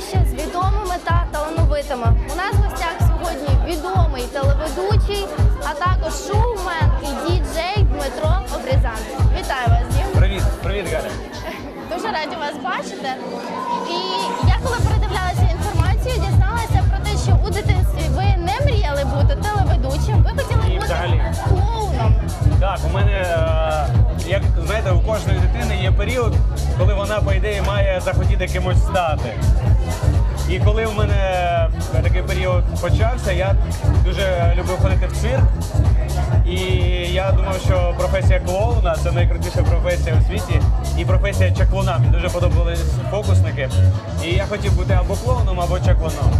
знайомить з відомими та талановитими. У нас в гостях сьогодні відомий телеведучий, а також шоумен і діджей Дмитро Обрізан. Вітаю вас, Дім. Привіт, привіт, Галя. Дуже раді вас бачити. І я коли передивлялася інформацію, дізналася про те, що у дитинстві ви не мріяли бути телеведучим, ви хотіли Ні, бути взагалі. клоуном. Так, у мене, е, як знаєте, у кожної дитини є період, коли вона, по ідеї, має захотіти кимось стати. І коли в мене такий період почався, я дуже любив ходити в цирк. І я думав, що професія клоуна це найкрутіша професія у світі. І професія чаклуна. Мені дуже подобались фокусники. І я хотів бути або клоуном, або чаклуном.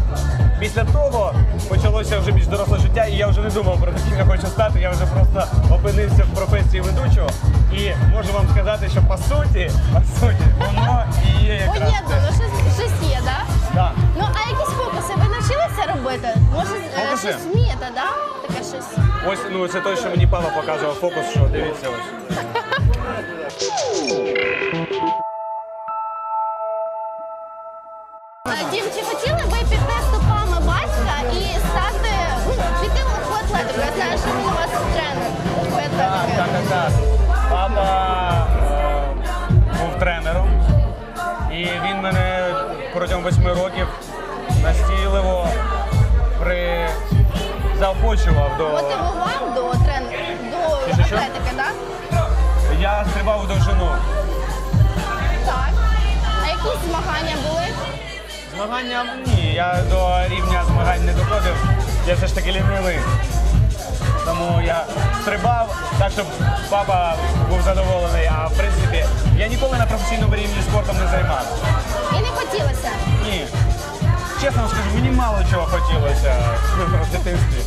Після того почалося вже більш доросле життя, і я вже не думав про те, ким я хочу стати. Я вже просто опинився в професії ведучого. І можу вам сказати, що по суті, по суті, воно і є якраз. Ось ну це той, що мені папа показував фокус, що дивіться ось. Е, Дім, чи хотіли ви піти стопами батька і стати, ну, піти в легку атлетику? Я знаю, що він у вас тренер Так, атлетики. так, так, так. Папа е, був тренером, і він мене протягом восьми років настійливо заохочував до. Мотивував до тренера, до Що, що, що? атлетики, так? Я стрибав у довжину. Так. А які змагання були? Змагання ні, я до рівня змагань не доходив. Я все ж таки лінивий. Тому я стрибав так, щоб папа був задоволений. А в принципі, я ніколи на професійному рівні спортом не займався. І не хотілося. Ні. Чесно вам скажу, мені мало чого хотілося в дитинстві.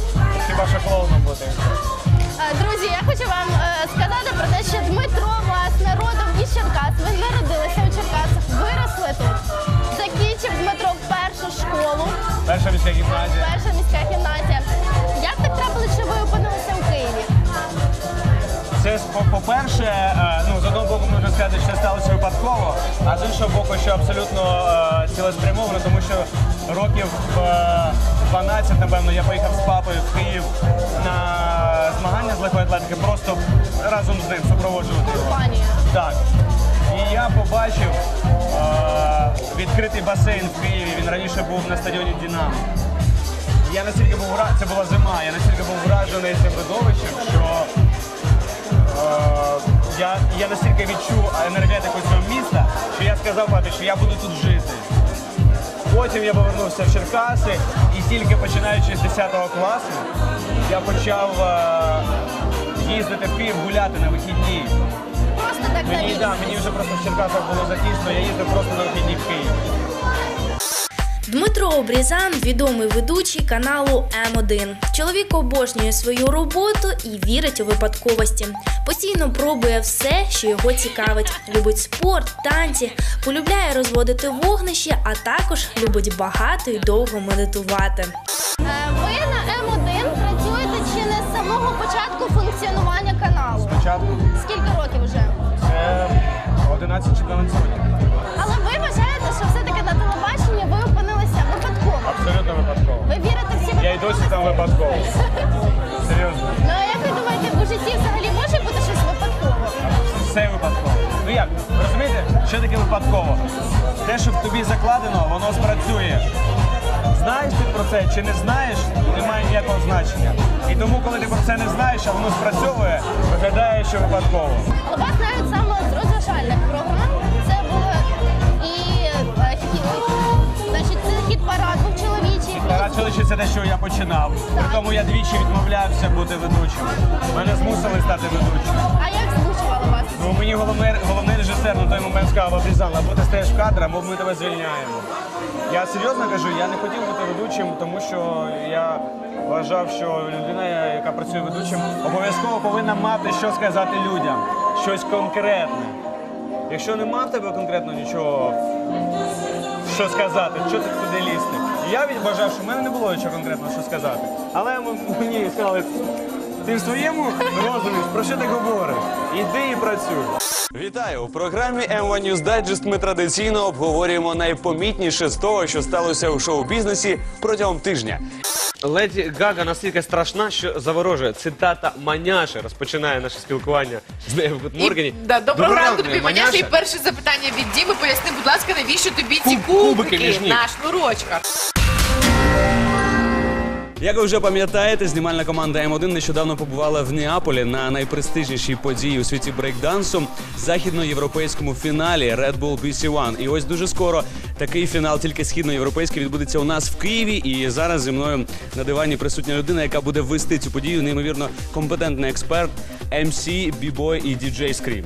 Хіба що клоуном бути. Е, Друзі, я хочу вам е, сказати про те, що Дмитро, власне, родом із Черкас. Ви народилися у Черкасах, виросли тут. Закінчив Дмитро першу школу, Перша міська гімназія. перша міська гімназія. Як так трапилося, що ви опинилися у Києві? Це по- по-перше, е, ну з одного боку можна сказати, що це сталося випадково, а з іншого боку, що абсолютно е, цілеспрямовано, тому що років е, 12, напевно, я поїхав з папою в Київ на змагання з легкої атлетики, просто разом з ним супроводжувати його. Компанія. Так. І я побачив е, відкритий басейн в Києві. Він раніше був на стадіоні Дінамо. Я настільки був вра... це була зима, я настільки був вражений цим видовищем, що е, я, я настільки відчув енергетику цього міста, що я сказав папі, що я буду тут жити. Потім я повернувся в Черкаси і тільки починаючи з 10 класу я почав е, їздити в Київ гуляти на вихідні. Просто так Мені, да, мені вже просто в Черкасах було затісно, я їздив просто на вихідні. Дмитро Обрізан відомий ведучий каналу М1. Чоловік обожнює свою роботу і вірить у випадковості. Постійно пробує все, що його цікавить. Любить спорт, танці, полюбляє розводити вогнище, а також любить багато і довго медитувати. Е, Ви на М1 працюєте чи не з самого початку функціонування каналу? Спочатку Скільки років вже? це 11 чи 12 років. Я й досі там випадково. Серйозно. Ну а як ви думаєте, у житті взагалі може бути щось випадково? Все випадково. Ну як, розумієте, що таке випадково? Те, що в тобі закладено, воно спрацює. Знаєш ти про це чи не знаєш, не має ніякого значення. І тому, коли ти про це не знаєш, а воно спрацьовує, виглядає, що випадково. У вас навіть саме це те, що я починав. При тому я двічі відмовлявся бути ведучим. Мене змусили стати ведучим. А як змушували вас? Ну мені головний, головний режисер на той момент сказав, обрізан, або ти стаєш в кадр, або ми тебе звільняємо. Я серйозно кажу, я не хотів бути ведучим, тому що я вважав, що людина, яка працює ведучим, обов'язково повинна мати що сказати людям, щось конкретне. Якщо нема в тебе конкретно нічого, що сказати, що ти туди лізти. Я вважав, що в мене не було нічого конкретного, що сказати. Але мені сказали, ти в своєму розумі, про що ти говориш? Іди і працюй. Вітаю! У програмі M1 News Digest ми традиційно обговорюємо найпомітніше з того, що сталося у шоу-бізнесі протягом тижня. Леді Гага настільки страшна, що заворожує. Цитата маняше розпочинає наше спілкування з нею в Гудморгені. Да, доброго ранку тобі, Маняша. Маняша. І перше запитання від Діми. Поясни, будь ласка, навіщо тобі ці Куб- кубики кубики між ніг. на шнурочках? Як ви вже пам'ятаєте, знімальна команда М1 нещодавно побувала в Неаполі на найпрестижнішій події у світі брейкдансу західноєвропейському фіналі Red Bull BC One. І ось дуже скоро такий фінал, тільки східноєвропейський, відбудеться у нас в Києві. І зараз зі мною на дивані присутня людина, яка буде вести цю подію. Неймовірно компетентний експерт, MC, бібой і діджей Скрім.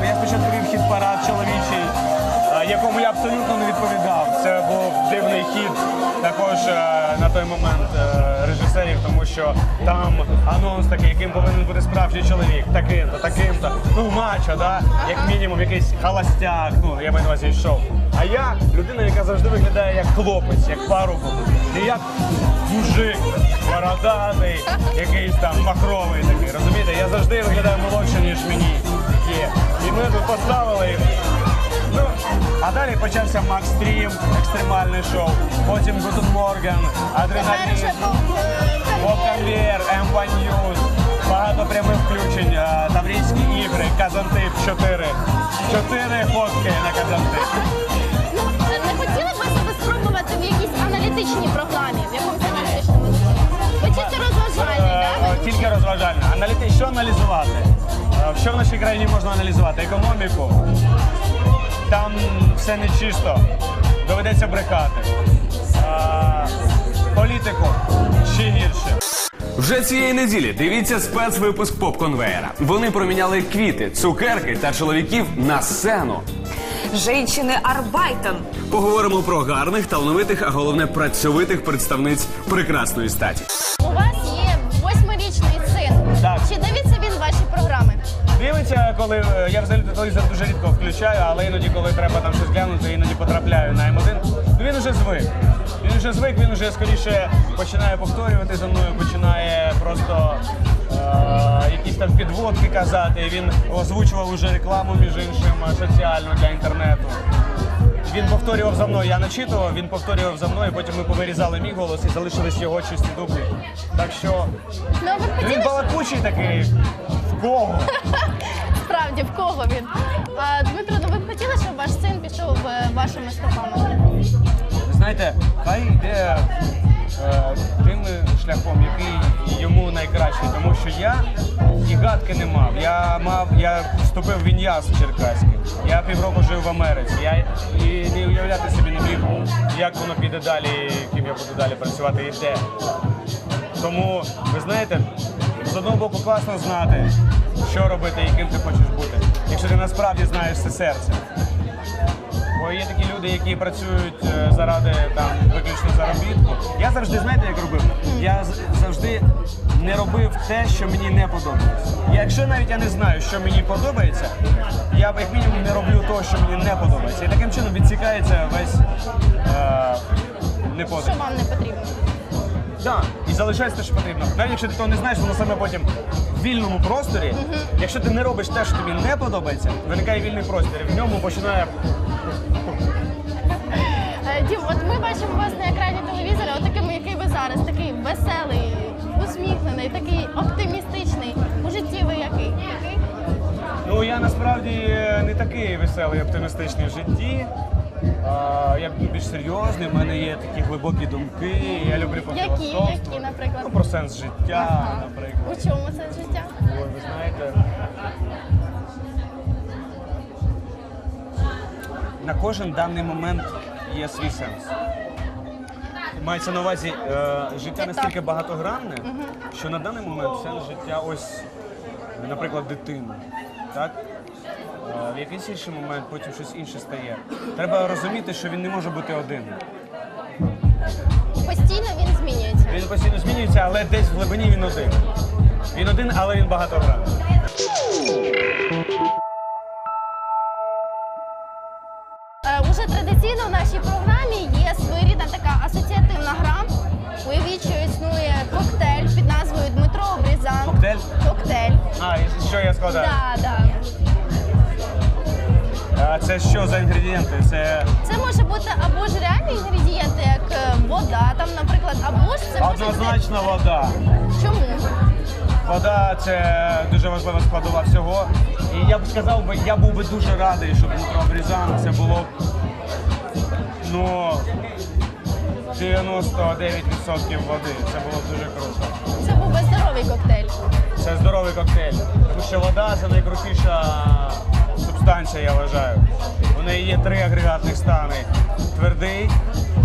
Я спочатку вів хіт парад чоловічий, е, якому я абсолютно не відповідав. Хід також е, на той момент е, режисерів, тому що там анонс такий, яким повинен бути справжній чоловік, таким-то, таким-то. Ну, мачо, да? як мінімум, якийсь холостяк. Ну, я маю на увазі шоу. А я людина, яка завжди виглядає як хлопець, як парубок, не як мужик, бородатий, якийсь там махровий такий. Розумієте? Я завжди виглядаю молодше, ніж мені є. І ми тут поставили. Ну, а далі почався Макс Стрім, екстремальне шоу. Потім Гутен Морган, Адреналін, е, Конвєр, М1 News, багато прямих включень, е, Таврійські ігри, Казантип 4. Чотири фотки на Казантип. Ну, не хотіли б ви себе спробувати в якійсь аналітичній програмі, в якомусь аналітичному? Ви чисто розважальний, Е, так? Тільки розважально. Аналіти... Що аналізувати? Е, Що в нашій країні можна аналізувати? Економіку. Там все нечисто. Доведеться брехати. Е, Політику ще гірше. Вже цієї неділі дивіться спецвипуск поп-конвеєра. Вони проміняли квіти, цукерки та чоловіків на сцену. Женщини Арбайтен. Поговоримо про гарних, талановитих, а головне працьовитих представниць прекрасної статі. У вас є восьмирічний син. Так. Чи ваші програми? Дивиться, коли е, я взагалі телевізор дуже рідко включаю, але іноді, коли треба там щось глянути, іноді потрапляю на М1. Ну він уже звик. Він вже звик, він вже скоріше починає повторювати за мною, починає просто е, якісь там підводки казати. Він озвучував уже рекламу, між іншим, соціальну для інтернету. Він повторював за мною, я начитував, він повторював за мною, потім ми повирізали мій голос і залишились його чисті дублі. Так що Ну, він балакучий такий. В кого? справді, в кого він? А, Дмитро, ну ви б хотіли, щоб ваш син пішов е, вашими стопами? Ви знаєте, хай йде е, тим шляхом, який йому найкращий, тому що я і гадки не мав. Я мав, я вступив в Ін'яс Черкаський. Я півроку жив в Америці. Я і не уявляти собі не міг, як воно піде далі, ким я буду далі працювати і де. Тому, ви знаєте, одного боку класно знати, що робити і ким ти хочеш бути, якщо ти насправді знаєш це серце. Бо є такі люди, які працюють е, заради там виключно заробітку. Я завжди, знаєте, як робив? Я завжди не робив те, що мені не подобається. Якщо навіть я не знаю, що мені подобається, я як мінімум не роблю того, що мені не подобається. І таким чином відсікається весь е, непотріб. Що вам не потрібно? Так, і залишається те, що потрібно. Навіть якщо ти того не знаєш, воно саме потім в вільному просторі. Якщо ти не робиш те, що тобі не подобається, виникає вільний простір. І в ньому починає Е, Дім, от ми бачимо вас на екрані телевізора, отаким, який ви зараз, такий веселий, усміхнений, такий оптимістичний. У житті ви який? Який? Ну я насправді е, не такий веселий, оптимістичний в житті. Я більш серйозний, в мене є такі глибокі думки. Я люблю Які? Які, наприклад? Ну, про сенс життя, наприклад. У чому це життя? Ой, ви знаєте. На кожен даний момент є свій сенс. Мається на увазі, е, життя настільки багатогранне, що на даний момент сенс життя ось, наприклад, дитина. Так? в якийсь інший момент потім щось інше стає. Треба розуміти, що він не може бути один. Постійно він змінюється. Він постійно змінюється, але десь в глибині він один. Він один, але він багато грає. Е, уже традиційно в нашій програмі є своєрідна така асоціативна гра. Уявіть, що існує коктейль під назвою Дмитро Обрізан. Коктейль? Коктейль. А, що я складаю? Да, да. А це що за інгредієнти? Це Це може бути або ж реальні інгредієнти, як е, вода, там, наприклад, або ж це може бути. однозначно вода. Чому? Вода це дуже важлива складова всього. І я б сказав би, я був би дуже радий, щоб Дмитро Брізан це було б, ну 99% води. Це було б дуже круто. Це був би здоровий коктейль. Це здоровий коктейль. Тому що вода це найкрутіша субстанція, я вважаю. У неї є три агрегатних стани: твердий,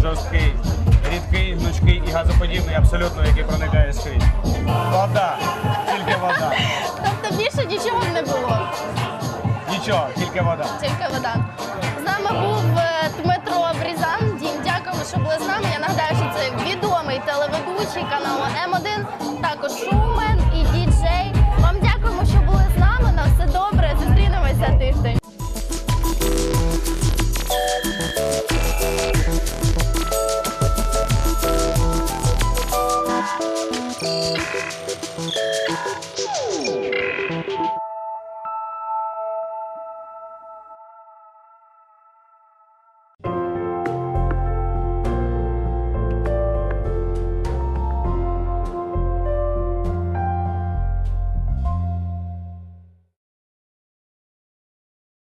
жорсткий, рідкий, гнучкий і газоподібний, абсолютно, який проникає скрізь. Вода, тільки вода. Тобто більше нічого не було, Нічого, тільки вода. тільки вода. З нами був е, Дмитро Брізан. Дім, дякуємо, що були з нами. Я нагадаю, що це відомий телеведучий каналу М1